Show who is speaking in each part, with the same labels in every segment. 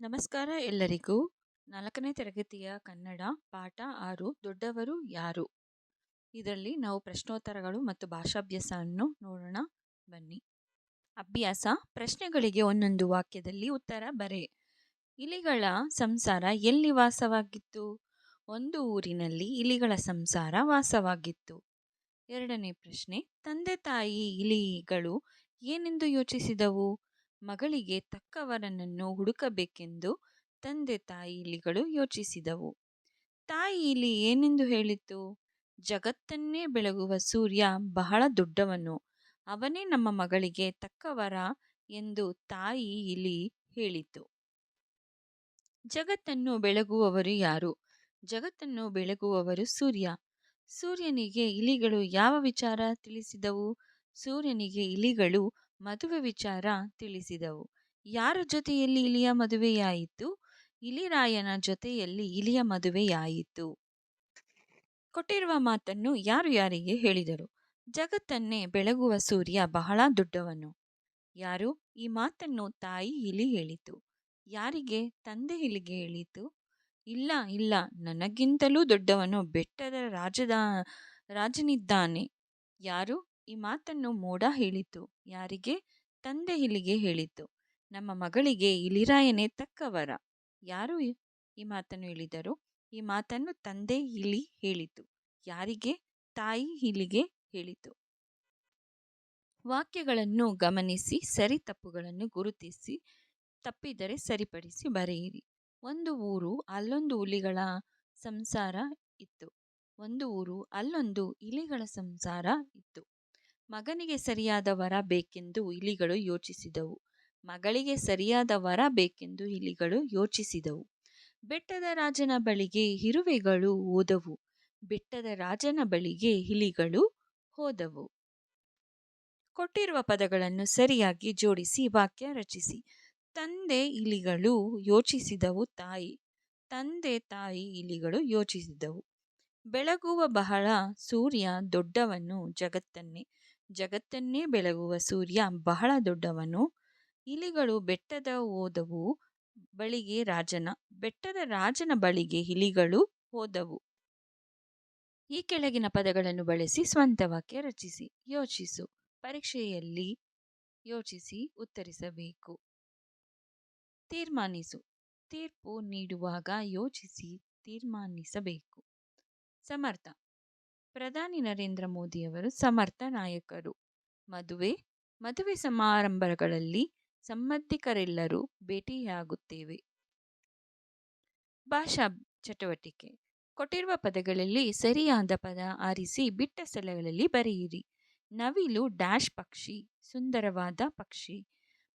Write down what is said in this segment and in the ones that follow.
Speaker 1: ನಮಸ್ಕಾರ ಎಲ್ಲರಿಗೂ. ನಾಲ್ಕನೇ ತರಗತಿಯ ಕನ್ನಡ, ಪಾಠ ಆರು, ದೊಡ್ಡವರು ಯಾರು? ಇದರಲ್ಲಿ ನಾವು ಪ್ರಶ್ನೋತ್ತರಗಳು ಮತ್ತು ಭಾಷಾಭ್ಯಾಸವನ್ನು ನೋಡೋಣ. ಬನ್ನಿ. ಅಭ್ಯಾಸ, ಪ್ರಶ್ನೆಗಳಿಗೆ ಒಂದೊಂದು ವಾಕ್ಯದಲ್ಲಿ ಉತ್ತರ ಬರೆ. ಇಲಿಗಳ ಸಂಸಾರ ಎಲ್ಲಿ ವಾಸವಾಗಿತ್ತು? ಒಂದು ಊರಿನಲ್ಲಿ ಇಲಿಗಳ ಸಂಸಾರ ವಾಸವಾಗಿತ್ತು. ಎರಡನೇ ಪ್ರಶ್ನೆ, ತಂದೆ ತಾಯಿ ಇಲಿಗಳು ಏನೆಂದು ಯೋಚಿಸಿದವು? ಮಗಳಿಗೆ ತಕ್ಕವರನನ್ನು ಹುಡುಕಬೇಕೆಂದು ತಂದೆ ತಾಯಿ ಇಲಿಗಳು ಯೋಚಿಸಿದವು. ತಾಯಿ ಇಲಿ ಏನೆಂದು ಹೇಳಿತು? ಜಗತ್ತನ್ನೇ ಬೆಳಗುವ ಸೂರ್ಯ ಬಹಳ ದೊಡ್ಡವನು. ಅವನೇ ನಮ್ಮ ಮಗಳಿಗೆ ತಕ್ಕವರ ಎಂದು ತಾಯಿ ಇಲಿ ಹೇಳಿತು. ಜಗತ್ತನ್ನು ಬೆಳಗುವವರು ಯಾರು? ಜಗತ್ತನ್ನು ಬೆಳಗುವವರು ಸೂರ್ಯ. ಸೂರ್ಯನಿಗೆ ಇಲಿಗಳು ಯಾವ ವಿಚಾರ ತಿಳಿಸಿದವು? ಸೂರ್ಯನಿಗೆ ಇಲಿಗಳು ಮದುವೆ ವಿಚಾರ ತಿಳಿಸಿದವು. ಯಾರ ಜೊತೆಯಲ್ಲಿ ಇಲಿಯ ಮದುವೆಯಾಯಿತು? ಇಲಿರಾಯನ ಜೊತೆಯಲ್ಲಿ ಇಲಿಯ ಮದುವೆಯಾಯಿತು. ಕೊಟ್ಟಿರುವ ಮಾತನ್ನು ಯಾರು ಯಾರಿಗೆ ಹೇಳಿದರು? ಜಗತ್ತನ್ನೇ ಬೆಳಗುವ ಸೂರ್ಯ ಬಹಳ ದೊಡ್ಡವನು. ಯಾರು? ಈ ಮಾತನ್ನು ತಾಯಿ ಇಲಿ ಹೇಳಿತು. ಯಾರಿಗೆ? ತಂದೆ ಇಲಿಗೆ ಹೇಳಿತು. ಇಲ್ಲ ಇಲ್ಲ, ನನಗಿಂತಲೂ ದೊಡ್ಡವನು, ಬೆಟ್ಟದ ರಾಜದ, ರಾಜನಿದ್ದಾನೆ. ಯಾರು? ಈ ಮಾತನ್ನು ಮೋಡ ಹೇಳಿತು, ಯಾರಿಗೆ? ತಂದೆ ಇಲಿಗೆ ಹೇಳಿತು, ನಮ್ಮ ಮಗಳಿಗೆ ಇಲಿರಾಯನೇ ತಕ್ಕವರ. ಯಾರು ಈ ಮಾತನ್ನು ಹೇಳಿದರು? ಈ ಮಾತನ್ನು ತಂದೆ ಇಲಿ ಹೇಳಿತು, ಯಾರಿಗೆ? ತಾಯಿ ಇಲಿಗೆ ಹೇಳಿತು. ವಾಕ್ಯಗಳನ್ನು ಗಮನಿಸಿ, ಸರಿ ತಪ್ಪುಗಳನ್ನು ಗುರುತಿಸಿ, ತಪ್ಪಿದರೆ ಸರಿಪಡಿಸಿ ಬರೆಯಿರಿ. ಒಂದು ಊರು ಅಲ್ಲೊಂದು ಹುಲಿಗಳ ಸಂಸಾರ ಇತ್ತು, ಒಂದು ಊರು ಅಲ್ಲೊಂದು ಇಲಿಗಳ ಸಂಸಾರ ಇತ್ತು. ಮಗನಿಗೆ ಸರಿಯಾದ ವರ ಬೇಕೆಂದು ಇಲಿಗಳು ಯೋಚಿಸಿದವು. ಮಗಳಿಗೆ ಸರಿಯಾದ ವರ ಬೇಕೆಂದು ಇಲಿಗಳು ಯೋಚಿಸಿದವು. ಬೆಟ್ಟದ ರಾಜನ ಬಳಿಗೆ ಇರುವೆಗಳು ಓದವು ಬೆಟ್ಟದ ರಾಜನ ಬಳಿಗೆ ಇಲಿಗಳು ಹೋದವು. ಕೊಟ್ಟಿರುವ ಪದಗಳನ್ನು ಸರಿಯಾಗಿ ಜೋಡಿಸಿ ವಾಕ್ಯ ರಚಿಸಿ. ತಂದೆ ಇಲಿಗಳು ಯೋಚಿಸಿದವು, ತಾಯಿ. ತಂದೆ, ತಾಯಿ ಇಲಿಗಳು ಯೋಚಿಸಿದವು. ಬೆಳಗುವ ಬಹಳ ಸೂರ್ಯ ದೊಡ್ಡವನು ಜಗತ್ತನ್ನೇ. ಜಗತ್ತನ್ನೇ ಬೆಳಗುವ ಸೂರ್ಯ ಬಹಳ ದೊಡ್ಡವನು. ಇಲಿಗಳು ಬೆಟ್ಟದ ಹೋದವು, ಬಳಿಗೆ ರಾಜನ, ಬೆಟ್ಟದ ರಾಜನ ಬಳಿಗೆ ಇಲಿಗಳು ಹೋದವು. ಈ ಕೆಳಗಿನ ಪದಗಳನ್ನು ಬಳಸಿ ಸ್ವಂತ ವಾಕ್ಯ ರಚಿಸಿ, ಯೋಚಿಸು. ಪರೀಕ್ಷೆಯಲ್ಲಿ ಯೋಚಿಸಿ ಉತ್ತರಿಸಬೇಕು. ತೀರ್ಮಾನಿಸು. ತೀರ್ಪು ನೀಡುವಾಗ ಯೋಚಿಸಿ ತೀರ್ಮಾನಿಸಬೇಕು. ಸಮರ್ಥ. ಪ್ರಧಾನಿ ನರೇಂದ್ರ ಮೋದಿಯವರು ಸಮರ್ಥ ನಾಯಕರು. ಮದುವೆ ಮದುವೆ ಸಮಾರಂಭಗಳಲ್ಲಿ ಸಂಬಂಧಿಕರೆಲ್ಲರೂ ಭೇಟಿಯಾಗುತ್ತೇವೆ. ಭಾಷಾ ಚಟುವಟಿಕೆ. ಕೊಟ್ಟಿರುವ ಪದಗಳಲ್ಲಿ ಸರಿಯಾದ ಪದ ಆರಿಸಿ ಬಿಟ್ಟ ಸ್ಥಳಗಳಲ್ಲಿ ಬರೆಯಿರಿ. ನವಿಲು ಡ್ಯಾಶ್ ಪಕ್ಷಿ, ಸುಂದರವಾದ ಪಕ್ಷಿ.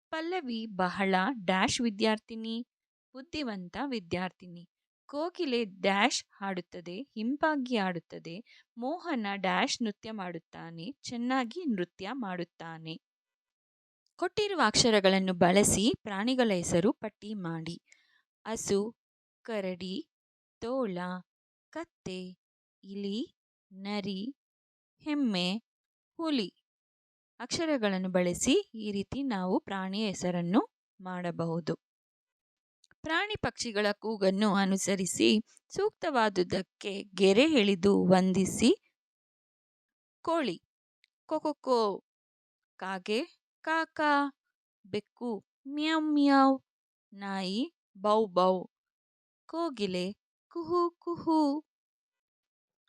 Speaker 1: ಪಲ್ಲವಿ ಬಹಳ ಡ್ಯಾಶ್ ವಿದ್ಯಾರ್ಥಿನಿ, ಬುದ್ಧಿವಂತ ವಿದ್ಯಾರ್ಥಿನಿ. ಕೋಗಿಲೆ ಡ್ಯಾಶ್ ಹಾಡುತ್ತದೆ, ಹಿಂಪಾಗಿ ಆಡುತ್ತದೆ ಮೋಹನ ಡ್ಯಾಶ್ ನೃತ್ಯ ಮಾಡುತ್ತಾನೆ, ಚೆನ್ನಾಗಿ ನೃತ್ಯ ಮಾಡುತ್ತಾನೆ. ಕೊಟ್ಟಿರುವ ಅಕ್ಷರಗಳನ್ನು ಬಳಸಿ ಪ್ರಾಣಿಗಳ ಹೆಸರು ಪಟ್ಟಿ ಮಾಡಿ. ಹಸು, ಕರಡಿ, ತೋಳ, ಕತ್ತೆ, ಇಲಿ, ನರಿ, ಹೆಮ್ಮೆ, ಹುಲಿ ಅಕ್ಷರಗಳನ್ನು ಬಳಸಿ ಈ ರೀತಿ ನಾವು ಪ್ರಾಣಿಯ ಹೆಸರನ್ನು ಮಾಡಬಹುದು. ಪ್ರಾಣಿ ಪಕ್ಷಿಗಳ ಕೂಗನ್ನು ಅನುಸರಿಸಿ ಸೂಕ್ತವಾದುದಕ್ಕೆ ಗೆರೆ ಎಳೆದು ವಂದಿಸಿ ಕೋಳಿ, ಕೊಕೊಕೋ, ಕಾಗೆ, ಕಾಕಾ, ಬೆಕ್ಕು, ಮ್ಯಾವ್ ಮ್ಯಾವ್, ನಾಯಿ, ಬೌ ಬೌ, ಕೋಗಿಲೆ, ಕುಹು ಕುಹು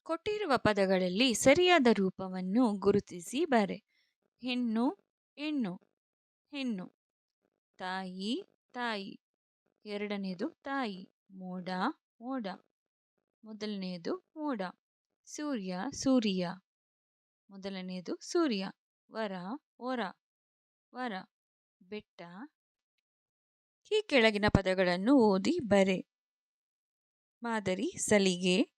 Speaker 1: ಕೊಟ್ಟಿರುವ ಪದಗಳಲ್ಲಿ ಸರಿಯಾದ ರೂಪವನ್ನು ಗುರುತಿಸಿ ಬರೆ. ಹೆಣ್ಣು ಹೆಣ್ಣು ಹೆಣ್ಣು, ತಾಯಿ ತಾಯಿ. ಎರಡನೇದು ತಾಯಿ, ಮೋಡ ಮೋಡ. ಮೊದಲನೆಯದು ಮೋಡ, ಸೂರ್ಯ ಸೂರ್ಯ. ಮೊದಲನೆಯದು ಸೂರ್ಯ, ವರ ಹೊರ ವರ. ಬೆಟ್ಟ. ಈ ಕೆಳಗಿನ ಪದಗಳನ್ನು ಓದಿ ಬರೆ. ಮಾದರಿ, ಸಲಿಗೆ.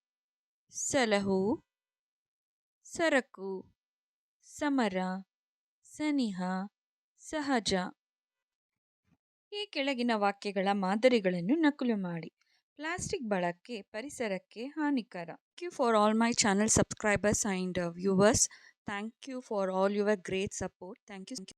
Speaker 1: ಸಲಹು, ಸರಕು. ಸಮರ, ಸನಿಹ, ಸಹಜ. ಈ ಕೆಳಗಿನ ವಾಕ್ಯಗಳ ಮಾದರಿಗಳನ್ನು ನಕಲು ಮಾಡಿ. ಪ್ಲಾಸ್ಟಿಕ್ ಬಳಕೆ ಪರಿಸರಕ್ಕೆ ಹಾನಿಕರ. Thank you for all my channel subscribers and viewers. Thank you for all your great support. Thank you.